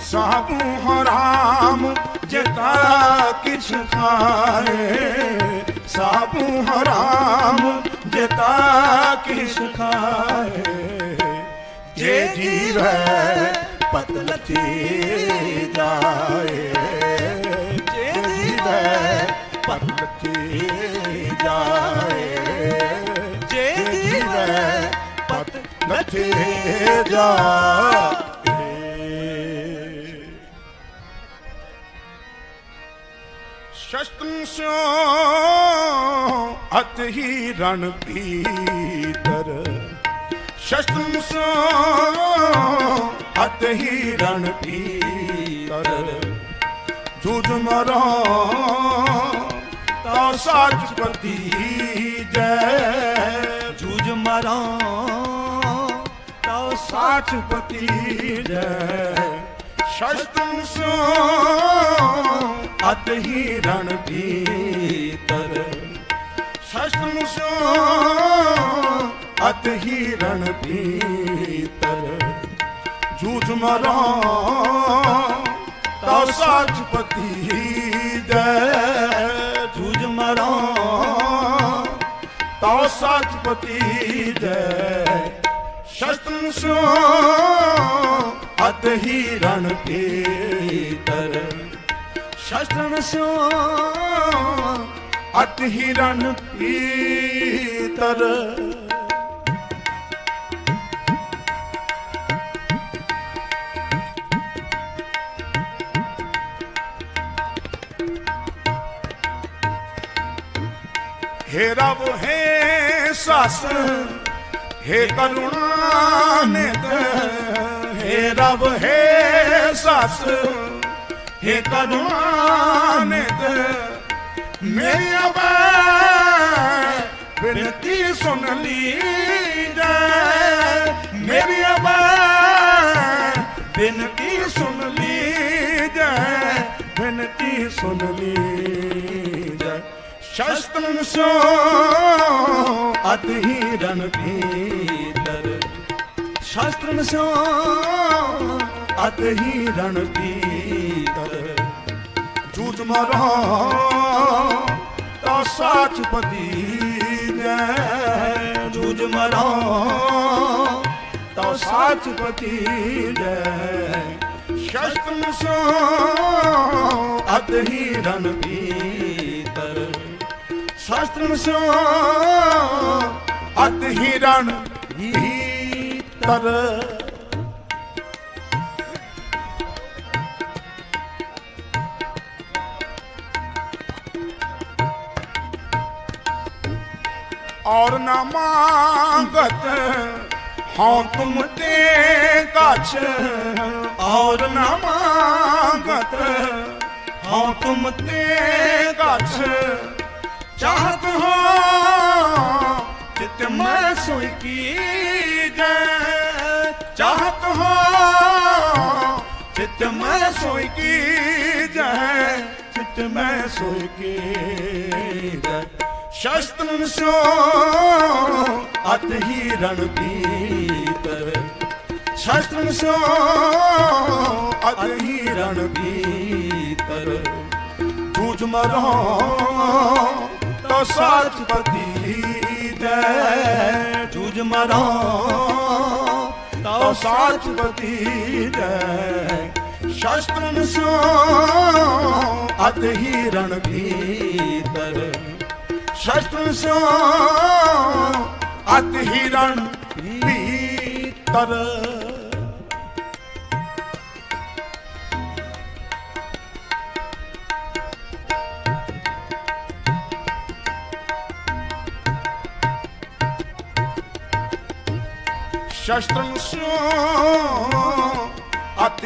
ਸਾਬੂ ਹਰਾਮ ਜਿਤਾ ਕਿਛ ਖਾਏ। ਸਾਬੂ ਹਰਾਮ ਜਿਤਾ ਕਿਛ ਖਾਏ। ਜੇ ਜੀਵੈ ਪਤ ਲਤੀ ਜਾਏ। ਜੇ ਜੀਵੈ ਪਤ ਲਤੀ ਜਾਏ। ਜੇ ਜੀਵੈ ਪਤ ਲਤੀ ਜਾਏ ਸ਼ਸਤਨ ਸਿਓ, ਅਤ ਹੀ ਰਣ ਭੀਤਰ। ਸ਼ਸਤਨ ਸਿਓ, ਅਤ ਹੀ ਰਣ ਭੀਤਰ। ਜੂਝ ਮਰੋ ਤਾ ਸਾਚ ਪਤੀ ਜੈ। ਜੂਝ ਮਰਾਂ ਤਉ ਸਾਚ ਪਤੀ ਜੈ। ਸ਼ਸਤਨ ਸਿਓ ਅਤ ਹੀ ਰਣ ਭੀਤਰ। ਸ਼ਸਤਨ ਸਿਓ ਅਤ ਹੀ ਰਣ ਭੀਤਰ। ਜੂਝ ਮਰੋ, ਤਾ ਸਾਚ ਪਤੀ ਜੈ। ਜੂਝ ਮਰਾਂ, ਤਾ ਸਾਚ ਜੈ। ਸ਼ਸਤਨ ਸਿਓ ਅਤ ਹੀ ਰਣ ਭੀਤਰ। ਸ਼ਸਤਰਨ ਸਿਓ ਅਤ ਹੀ ਰਣ ਭੀਤਰ हे रब हे सस हे करुणा निध हे रब हे सस ਹੇ ਕਦਮਾਨਿਤ ਮੇਰੀ ਅਬੈ ਬਿਨਤੀ ਸੁਣ ਲੀਜੈ। ਮੇਰੀ ਅਬੈ ਬਿਨਤੀ ਸੁਣ ਲੀਜੈ, ਬਿਨਤੀ ਸੁਣ ਲੀਜੈ। ਸ਼ਸਤਨ ਸੋ ਅਤਹੀ ਰਣ ਭੀਤਰ। ਸ਼ਸਤਨ ਸੋ ਅਤਹੀ ਰਣ ਭੀਤਰ। ਜੂਝ ਮਰੋ, ਤਾ ਸਾਚ ਪਤੀ ਜੈ ਜੂਝ ਮਰਾਂ। ਤਾ ਸਾਚ ਪਤੀ ਜੈ ਸ਼ਸਤਨ ਸੋ ਅਤ ਹੀ ਰਣ ਭੀਤਰ ਸ਼ਸਤਨ ਸੋ ਅਤ ਹੀ ਰਣ ਭੀਤਰ और न मांगत हाँ तुम ते कछ और न मांगत हाँ तुम ते कछ चाहत हो चित मैं सोई की जय चाहत हो चित मैं सोई की जय चित मैं सोई की जय ਸ਼ਸਤਰਨ ਸਿਓ, ਅਤ ਹੀ ਰਣਬੀਰ। ਸ਼ਸਤਰਨ ਸਿਓ, ਅਤ ਹੀ ਰਣਬੀਰ। ਜੂਝ ਮਰੋ, ਤੋ ਸਾਚ ਦੇ ਤੂਜ ਮਰੋ, ਤੋ ਸਾਚ ਦੇ ਸ਼ਸਤਰਨ ਸਿਓ, ਅਤ ਹੀ ਰਣਬੀਰ। ਸੋ ਅਤ ਹਿਰਣ ਭੀਤਰ ਸ਼ਸਤਰੰ ਸੋ ਅਤ